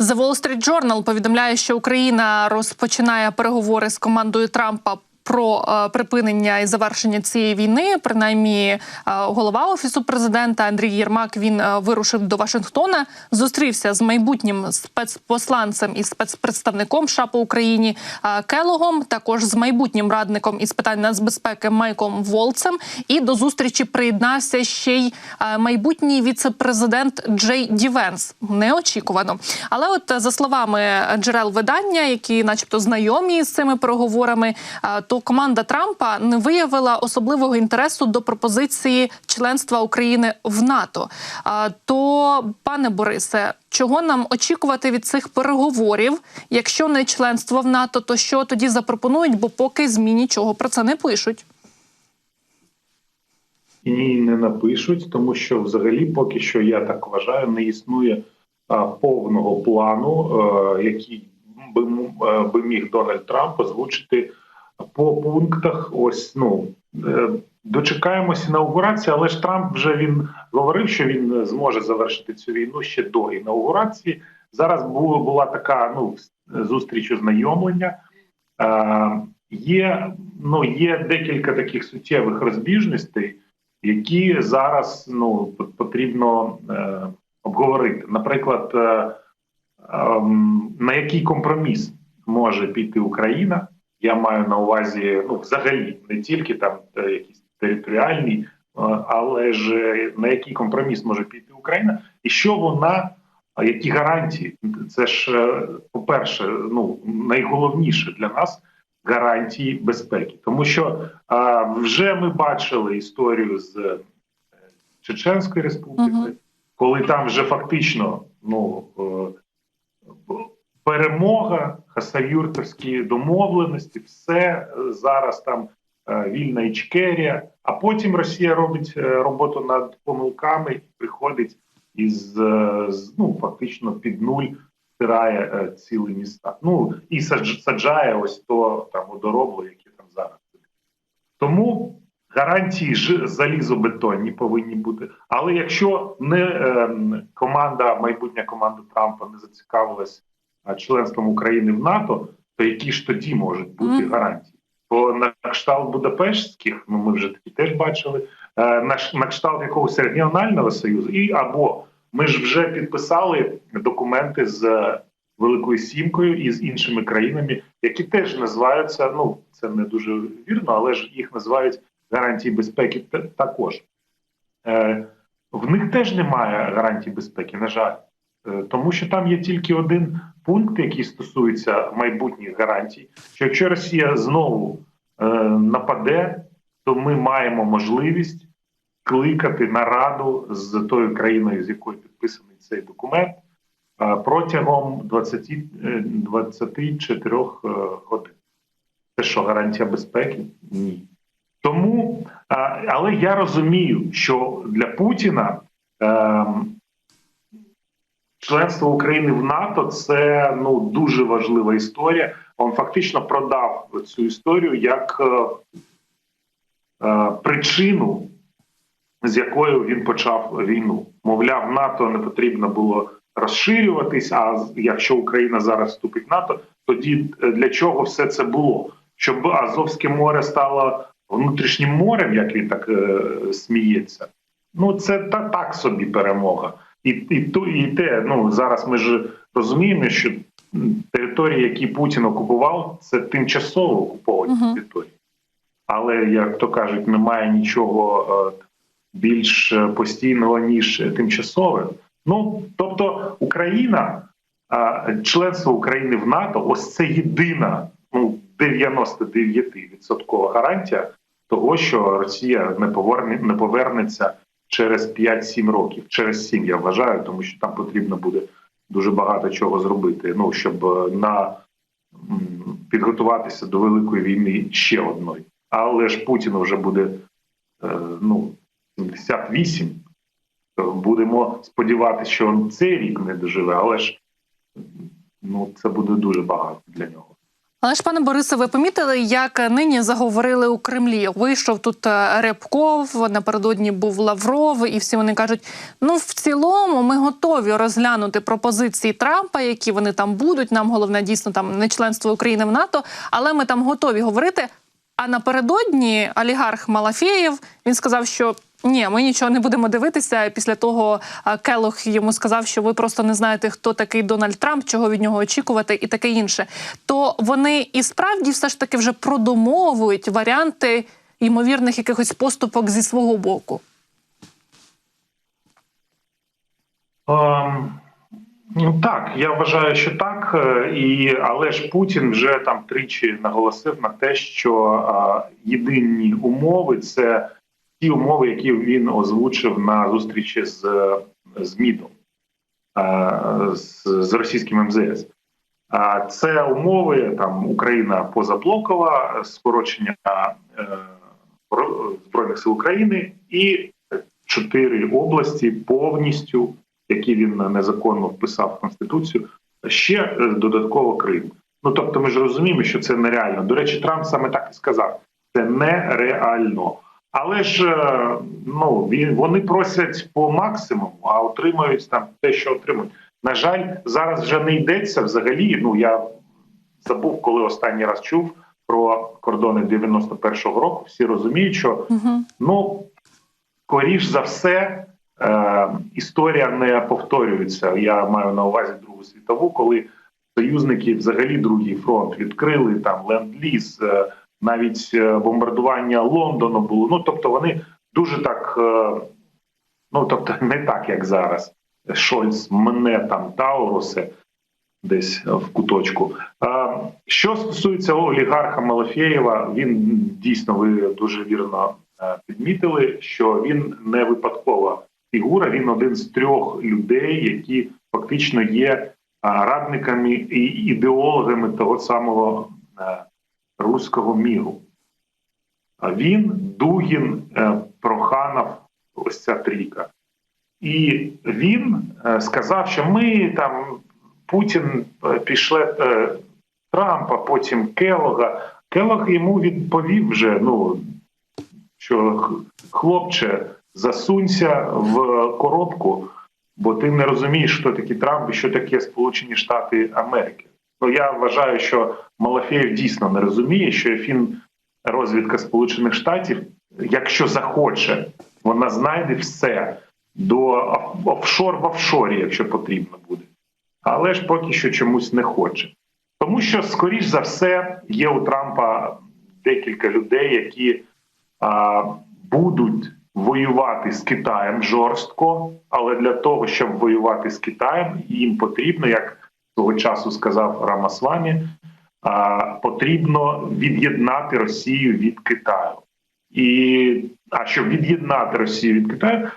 The Wall Street Journal повідомляє, що Україна розпочинає переговори з командою Трампа. Про е, припинення і завершення цієї війни, принаймні, е, голова офісу президента Андрій Єрмак він е, вирушив до Вашингтона, зустрівся з майбутнім спецпосланцем і спецпредставником США по Україні Келогом, також з майбутнім радником із питань нацбезпеки Майком Волцем. І до зустрічі приєднався ще й майбутній віце-президент Джей Дівенс. Неочікувано. Але, от за словами джерел видання, які, начебто, знайомі з цими переговорами, е, команда Трампа не виявила особливого інтересу до пропозиції членства України в НАТО. То, пане Борисе, чого нам очікувати від цих переговорів? Якщо не членство в НАТО, то що тоді запропонують? Бо поки змі нічого про це не пишуть. Ні, не напишуть, тому що взагалі, поки що я так вважаю, не існує а, повного плану, а, який би, а, би міг Дональд Трамп озвучити по пунктах. Ось ну е, дочекаємося інаугурації, але ж Трамп вже він говорив, що він зможе завершити цю війну ще до інаугурації. Зараз була, була така ну зустріч ознайомлення. Е, є ну є декілька таких суттєвих розбіжностей, які зараз ну потрібно е, обговорити. Наприклад, е, е, на який компроміс може піти Україна? Я маю на увазі ну, взагалі не тільки там е, якісь територіальні, е, але ж е, на який компроміс може піти Україна, і що вона, які гарантії? Це ж е, по-перше, ну найголовніше для нас гарантії безпеки, тому що а, вже ми бачили історію з Чеченської республіки, Мгм. коли там вже фактично ну. перемога, хасавюртовські домовленості, все е, зараз там е, вільна Ічкерія. А потім Росія робить е, роботу над помилками і приходить із ну фактично під нуль стирає цілі міста. Ну і садж- саджає ось то там водоробло, яке там зараз. Тому гарантії ж залізобетонні повинні бути. Але якщо не е, команда, майбутня команда Трампа не зацікавилась членством України в НАТО, то які ж тоді можуть бути гарантії? Бо на кшталт Будапештських, ну ми вже такі теж бачили, е, на, кшталт якогось регіонального союзу, і або ми ж вже підписали документи з Великою Сімкою і з іншими країнами, які теж називаються. Ну це не дуже вірно, але ж їх називають гарантії безпеки також. Е, в них теж немає гарантій безпеки, на жаль. Е, Тому що там є тільки один пункт, який стосується майбутніх гарантій. Що якщо Росія знову е, нападе, то ми маємо можливість кликати нараду з тою країною, з якою підписаний цей документ, е, протягом 20, е, 24 е, годин. Це що гарантія безпеки? Ні. Тому, але я розумію, що для Путіна. Членство України в НАТО це ну дуже важлива історія. Він фактично продав цю історію як е, е, причину, з якою він почав війну. Мовляв, НАТО не потрібно було розширюватись. А якщо Україна зараз вступить в НАТО, тоді е, для чого все це було? Щоб Азовське море стало внутрішнім морем, як він так е, сміється. Ну це та так собі перемога. І, і, ту- і те, ну зараз ми ж розуміємо, що території, які Путін окупував, це тимчасово окуповані Мгм. території. Але як то кажуть, немає нічого е, більш постійного ніж тимчасове. Ну тобто Україна, членство України в НАТО, ось це єдина ну 99% гарантія того, що Росія не поверне не повернеться через 5-7 років. Через 7, я вважаю, тому що там потрібно буде дуже багато чого зробити. Ну щоб е, на підготуватися до великої війни ще одної. Але ж Путіну вже буде е, ну 78. Будемо сподіватися, що цей рік не доживе, але ж ну це буде дуже багато для нього. Але ж, пане Борисе, ви помітили, як нині заговорили у Кремлі? Вийшов тут е, Рябков, напередодні був Лавров, і всі вони кажуть: ну в цілому ми готові розглянути пропозиції Трампа, які вони там будуть. Нам головне дійсно там не членство України в НАТО, але ми там готові говорити. А напередодні олігарх Малафєєв він сказав, що ні, ми нічого не будемо дивитися. Після того Келох йому сказав, що ви просто не знаєте, хто такий Дональд Трамп, чого від нього очікувати, і таке інше. То вони і справді все ж таки вже продумовують варіанти ймовірних якихось поступок зі свого боку. Ну так, я вважаю, що так, е, і але ж Путін вже там тричі наголосив на те, що а, єдині умови це ті умови, які він озвучив на зустрічі з, з МІДом з, з російським МЗС. А це умови там Україна позаблокова, скорочення е, збройних сил України і чотири області повністю які він незаконно вписав в конституцію, ще е, додатково Крим. Ну тобто, ми ж розуміємо, що це нереально. До речі, Трамп саме так і сказав: це нереально. Але ж е, ну він вони просять по максимуму, а отримують там те, що отримують. На жаль, зараз вже не йдеться взагалі. Ну я забув, коли останній раз чув про кордони 91-го року. Всі розуміють, що Угу. Ну, скоріш за все, е, історія не повторюється. Я маю на увазі Другу світову, коли союзники взагалі другий фронт відкрили там ленд-ліз, е, навіть е, бомбардування Лондону було. Ну тобто вони дуже так, е, ну тобто, не так, як зараз. Шольц мене там Тауруси десь в куточку. А, Що стосується олігарха Малафєєва, він дійсно ви дуже вірно е, підмітили, що він не випадкова фігура. Він один з трьох людей, які фактично є радниками і ідеологами того самого е, руського міру. Він Дугін, е, Проханов, ось ця трійка. І він е, сказав, що ми там Путін е, пішле е, Трампа, потім Келога. Келог йому відповів вже: ну що хлопче, засунься в коробку, бо ти не розумієш, хто такий Трамп і що таке Сполучені Штати Америки. Ну я вважаю, що Малафєєв дійсно не розуміє, що фін розвідка Сполучених Штатів, якщо захоче, вона знайде все до офшор в офшорі, якщо потрібно буде. Але ж поки що чомусь не хоче. Тому що, скоріш за все, є у Трампа декілька людей, які а, будуть воювати з Китаєм жорстко, але для того, щоб воювати з Китаєм, їм потрібно, як того часу сказав Рамасвамі, потрібно від'єднати Росію від Китаю. І а щоб від'єднати Росію від Китаю,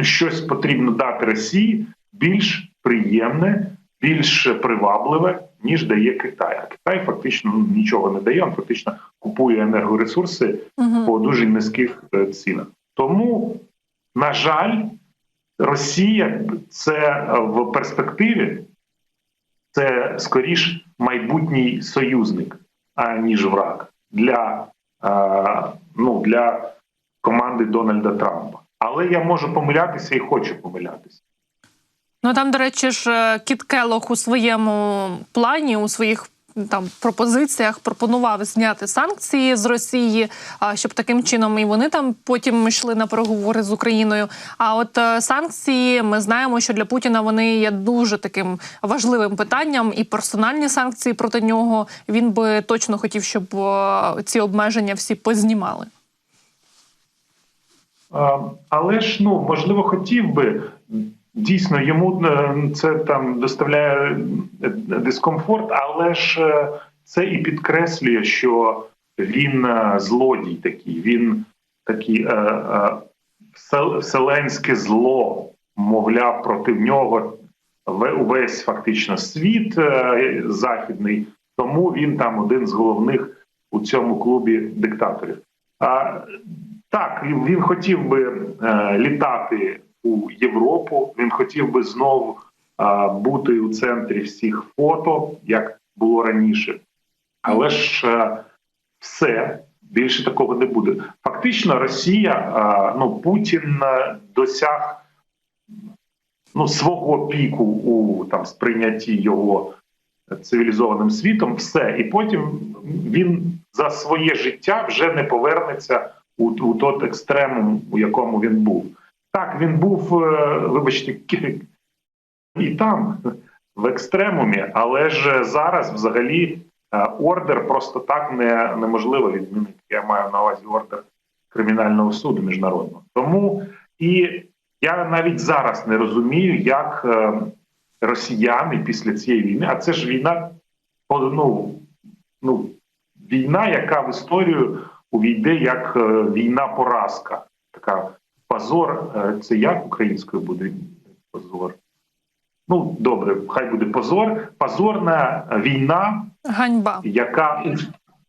щось потрібно дати Росії більш приємне, більш привабливе, ніж дає Китай. А Китай фактично ну, нічого не дає, він фактично купує енергоресурси Угу. по дуже низьких е, цінах. Тому, на жаль, Росія це е, в перспективі це скоріш майбутній союзник, аніж враг для, е, ну, для команди Дональда Трампа. Але я можу помилятися і хочу помилятися. Ну там, до речі, ж е, Кіт Келох у своєму плані, у своїх там пропозиціях пропонував зняти санкції з Росії, щоб таким чином і вони там потім йшли на переговори з Україною. А от е, санкції, ми знаємо, що для Путіна вони є дуже таким важливим питанням, і персональні санкції проти нього він би точно хотів, щоб е, ці обмеження всі познімали. Але ж ну можливо хотів би дійсно йому е, це там доставляє е, дискомфорт, але ж е, це і підкреслює, що він злодій такий. Він такий е, е, вселенське зло, мовляв, проти нього ве- увесь фактично світ е, західний. Тому він там один з головних у цьому клубі диктаторів. А так, він хотів би е, літати у Європу. Він хотів би знову бути у центрі всіх фото, як було раніше. Але ж е, все більше такого не буде. Фактично, Росія, ну Путін е, досяг ну, свого піку у там сприйнятті його цивілізованим світом, все, і потім він за своє життя вже не повернеться у, у тот екстремум, у якому він був. Так, він був, е, вибачте, і там, в екстремумі, але ж зараз взагалі е, ордер просто так не, неможливо відмінити. Я маю на увазі ордер кримінального суду міжнародного. Тому і я навіть зараз не розумію, як е, росіяни після цієї війни, а це ж війна, ну, ну, війна, яка в історію увійде як війна-поразка. Така позор. е, Це як українською буде позор? Ну, добре, хай буде позор. Позорна війна, Ганьба. яка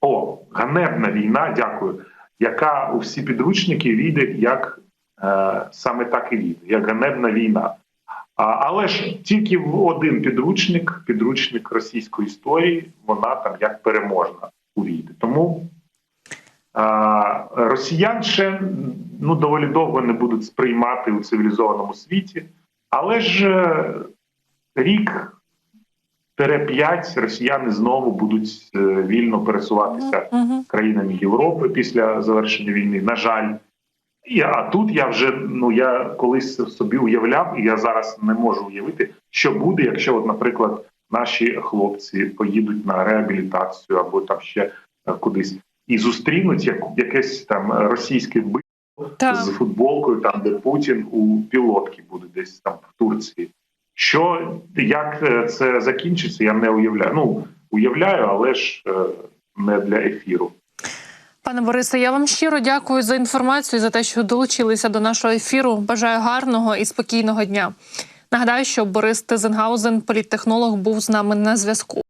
о, ганебна війна, дякую, яка у всі підручники війде як е, саме так і війде, як ганебна війна. А, але ж тільки в один підручник, підручник російської історії, вона там як переможна увійде. Тому росіян ще ну, доволі довго не будуть сприймати у цивілізованому світі, але ж е, рік Тере 5 росіяни знову будуть е, вільно пересуватися країнами Європи після завершення війни. На жаль, і а тут я вже ну я колись собі уявляв, і я зараз не можу уявити, що буде, якщо, от, наприклад, наші хлопці поїдуть на реабілітацію або там ще е, кудись і зустрінуть як якесь там російське битло Так. з футболкою, там де Путін у пілотці буде десь там в Турції. Що як е, це закінчиться, я не уявляю. Ну уявляю, але ж е, не для ефіру. Пане Борисе, я вам щиро дякую за інформацію, за те, що долучилися до нашого ефіру. Бажаю гарного і спокійного дня. Нагадаю, що Борис Тизенгаузен, політтехнолог, був з нами на зв'язку.